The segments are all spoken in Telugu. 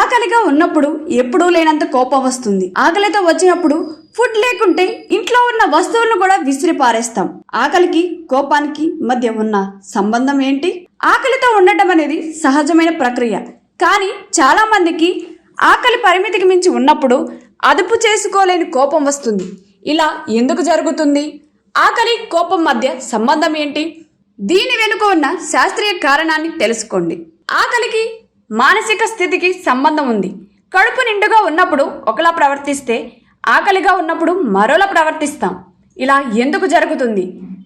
ఆకలిగా ఉన్నప్పుడు ఎప్పుడూ లేనంత కోపం వస్తుంది. ఆకలితో వచ్చినప్పుడు ఫుడ్ లేకుంటే ఇంట్లో ఉన్న వస్తువులను కూడా విసిరి పారేస్తాం. ఆకలికి కోపానికి మధ్య ఉన్న సంబంధం ఏంటి? ఆకలితో ఉండటం అనేది సహజమైన ప్రక్రియ. కానీ చాలా మందికి ఆకలి పరిమితికి మించి ఉన్నప్పుడు అదుపు చేసుకోలేని కోపం వస్తుంది. ఇలా ఎందుకు జరుగుతుంది? ఆకలి కోపం మధ్య సంబంధం ఏంటి? దీని వెనుక ఉన్న శాస్త్రీయ కారణాన్ని తెలుసుకోండి. ఆకలికి మానసిక స్థితికి సంబంధం ఉంది. కడుపు నిండుగా ఉన్నప్పుడు ఒకలా ప్రవర్తిస్తే ఆకలిగా ఉన్నప్పుడు మరోలా ప్రవర్తిస్తాం. ఇలా ఎందుకు జరుగుతుంది?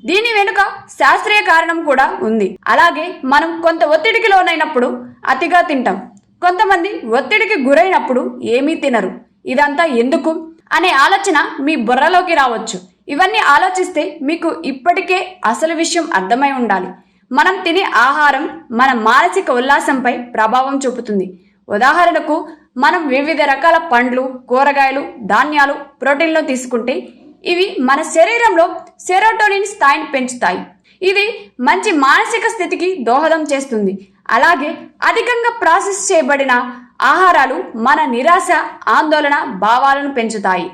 దీని వెనుక శాస్త్రీయ కారణం కూడా ఉంది. అలాగే మనం కొంత ఒత్తిడికి లోనైనప్పుడు అతిగా తింటాం. కొంతమంది ఒత్తిడికి గురైనప్పుడు ఏమీ తినరు. ఇదంతా ఎందుకు? అనే ఆలోచన మీ బుర్రలోకి రావచ్చు. ఇవన్నీ ఆలోచిస్తే మీకు ఇప్పటికే అసలు విషయం అర్థమై ఉండాలి. మనం తినే ఆహారం మన మానసిక ఉల్లాసంపై ప్రభావం చూపుతుంది. ఉదాహరణకు మనం వివిధ రకాల పండ్లు కూరగాయలు ధాన్యాలు ప్రోటీన్లు తీసుకుంటే ఇవి మన శరీరంలో సెరోటోనిన్ స్థాయిని పెంచుతాయి. ఇది మంచి మానసిక స్థితికి దోహదం చేస్తుంది. అలాగే అధికంగా ప్రాసెస్ చేయబడిన ఆహారాలు మన నిరాశ ఆందోళన భావాలను పెంచుతాయి.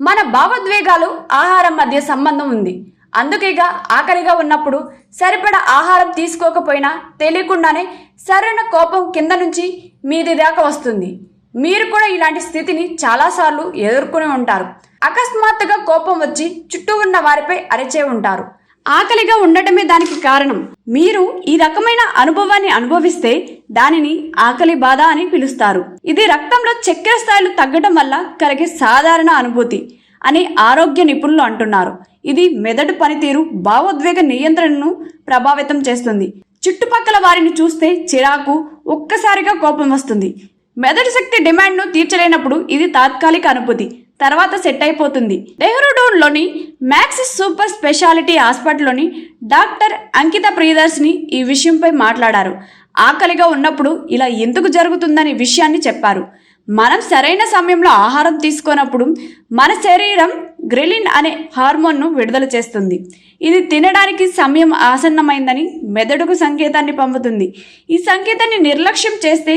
మన భావోద్వేగాలు ఆహారం మధ్య సంబంధం ఉంది. అందుకేగా ఆకలిగా ఉన్నప్పుడు సరిపడా ఆహారం తీసుకోకపోయినా తెలియకుండానే సరైన కోపం కింద నుంచి మీది దాకా వస్తుంది. మీరు కూడా ఇలాంటి స్థితిని చాలాసార్లు ఎదుర్కొని ఉంటారు. అకస్మాత్తుగా కోపం వచ్చి చుట్టూ ఉన్న వారిపై అరిచే ఉంటారు. ఆకలిగా ఉండటమే దానికి కారణం. మీరు ఈ రకమైన అనుభవాన్ని అనుభవిస్తే దానిని ఆకలి బాధ అని పిలుస్తారు. ఇది రక్తంలో చక్కెర స్థాయిలు తగ్గడం వల్ల కలిగే సాధారణ అనుభూతి అని ఆరోగ్య నిపుణులు అంటున్నారు. ఇది మెదడు పనితీరు భావోద్వేగ నియంత్రణను ప్రభావితం చేస్తుంది. చుట్టుపక్కల వారిని చూస్తే చిరాకు ఒక్కసారిగా కోపం వస్తుంది. మెదడు శక్తి డిమాండ్ను తీర్చలేనప్పుడు ఇది తాత్కాలిక అనుభూతి తర్వాత సెట్ అయిపోతుంది. డెహ్రూడూన్లోని మ్యాక్సిస్ సూపర్ స్పెషాలిటీ హాస్పిటల్లోని డాక్టర్ అంకిత ప్రియదర్శిని ఈ విషయంపై మాట్లాడారు. ఆకలిగా ఉన్నప్పుడు ఇలా ఎందుకు జరుగుతుందనే విషయాన్ని చెప్పారు. మనం సరైన సమయంలో ఆహారం తీసుకున్నప్పుడు మన శరీరం గ్రెలిన్ అనే హార్మోన్ను విడుదల చేస్తుంది. ఇది తినడానికి సమయం ఆసన్నమైందని మెదడుకు సంకేతాన్ని పంపుతుంది. ఈ సంకేతాన్ని నిర్లక్ష్యం చేస్తే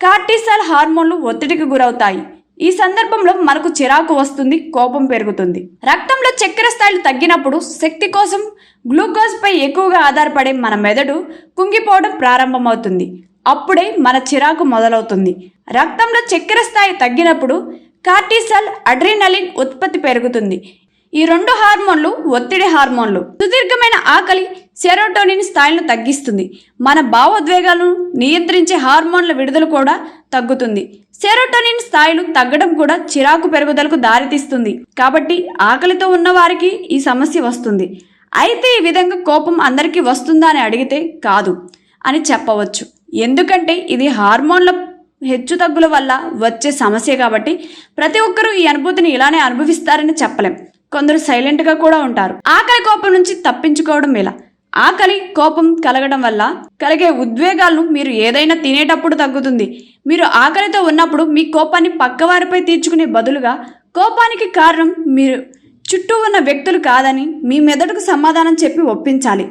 కార్టిసాల్ హార్మోన్లు ఒత్తిడికి గురవుతాయి. ఈ సందర్భంలో మనకు చిరాకు వస్తుంది కోపం పెరుగుతుంది. రక్తంలో చక్కెర స్థాయిలు తగ్గినప్పుడు శక్తి కోసం గ్లూకోజ్ పై ఎక్కువగా ఆధారపడే మన మెదడు కుంగిపోవడం ప్రారంభమవుతుంది. అప్పుడే మన చిరాకు మొదలవుతుంది. రక్తంలో చక్కెర స్థాయి తగ్గినప్పుడు కార్టిసల్ అడ్రినలిన్ ఉత్పత్తి పెరుగుతుంది. ఈ రెండు హార్మోన్లు ఒత్తిడి హార్మోన్లు. సుదీర్ఘమైన ఆకలి సెరోటోనిన్ స్థాయిలను తగ్గిస్తుంది. మన భావోద్వేగాలను నియంత్రించే హార్మోన్ల విడుదల కూడా తగ్గుతుంది. సెరోటోనిన్ స్థాయిలు తగ్గడం కూడా చిరాకు పెరుగుదలకు దారితీస్తుంది. కాబట్టి ఆకలితో ఉన్న వారికి ఈ సమస్య వస్తుంది. అయితే ఈ విధంగా కోపం అందరికీ వస్తుందా అని అడిగితే కాదు అని చెప్పవచ్చు. ఎందుకంటే ఇది హార్మోన్ల హెచ్చుతగ్గుల వల్ల వచ్చే సమస్య కాబట్టి ప్రతి ఒక్కరూ ఈ అనుభూతిని ఇలానే అనుభవిస్తారని చెప్పలేం. కొందరు సైలెంట్గా కూడా ఉంటారు. ఆకలి కోపం నుంచి తప్పించుకోవడం ఎలా? ఆకలి కోపం కలగడం వల్ల కలిగే ఉద్వేగాలను మీరు ఏదైనా తినేటప్పుడు తగ్గుతుంది. మీరు ఆకలితో ఉన్నప్పుడు మీ కోపాన్ని పక్కవారిపై తీర్చుకునే బదులుగా కోపానికి కారణం మీరు చుట్టూ ఉన్న వ్యక్తులు కాదని మీ మెదడుకు సమాధానం చెప్పి ఒప్పించాలి.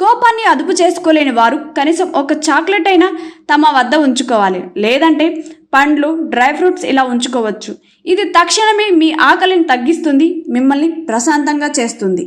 కోపాన్ని అదుపు చేసుకోలేని వారు కనీసం ఒక చాక్లెట్ అయినా తమ వద్ద ఉంచుకోవాలి. లేదంటే పండ్లు డ్రై ఫ్రూట్స్ ఇలా ఉంచుకోవచ్చు. ఇది తక్షణమే మీ ఆకలిని తగ్గిస్తుంది మిమ్మల్ని ప్రశాంతంగా చేస్తుంది.